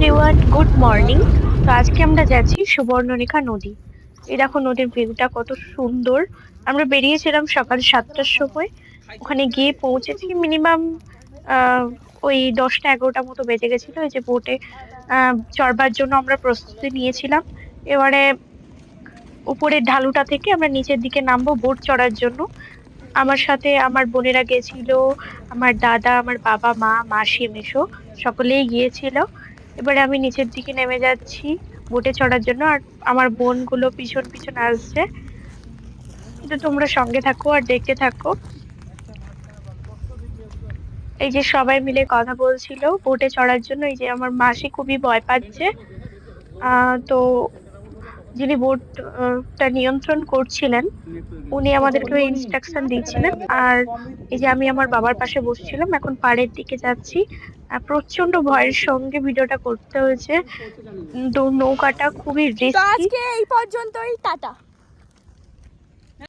Everyone good morning তো আজকে আমরা যাচ্ছি সুবর্ণরেখা নদী। এই দেখো নদীর ভিউটা কত সুন্দর। আমরা বেরিয়েছিলাম সকাল সাতটার সময়। ওখানে গিয়ে পৌঁছেছি মিনিমাম ওই দশটা এগারোটা মতো বেজে গেছিল। ওই যে বোটে চড়বার জন্য আমরা প্রস্তুতি নিয়েছিলাম। এবারে উপরের ঢালুটা থেকে আমরা নিচের দিকে নামবো বোট চড়ার জন্য। আমার সাথে আমার বোনেরা গেছিল, আমার দাদা, আমার বাবা, মা, মাসি, মেশো, সকলেই গিয়েছিল। এবারে আমি নিচের দিকে নেমে যাচ্ছি, বোটে চড়ার জন্য, আর আমার বোনগুলো পিছন পিছন আসছে। তো তোমরা সঙ্গে থাকো আর দেখতে থাকো। এই যে সবাই মিলে কথা বলছিল বোটে চড়ার জন্য, এই যে আমার মাসি খুবই ভয় পাচ্ছে। তো যিনি বোর্ডটা নিয়ন্ত্রণ করছিলেন, উনি আমাদেরকে ইনস্ট্রাকশন দিয়েছিলেন। আর এই যে আমি আমার বাবার পাশে বসছিলাম, এখন পাড়ের দিকে যাচ্ছি। প্রচণ্ড ভয়ের সঙ্গে ভিডিওটা করতে হয়েছে। নৌকাটা খুবই রিস্কি আজকে এই পর্যন্তই, টাটা।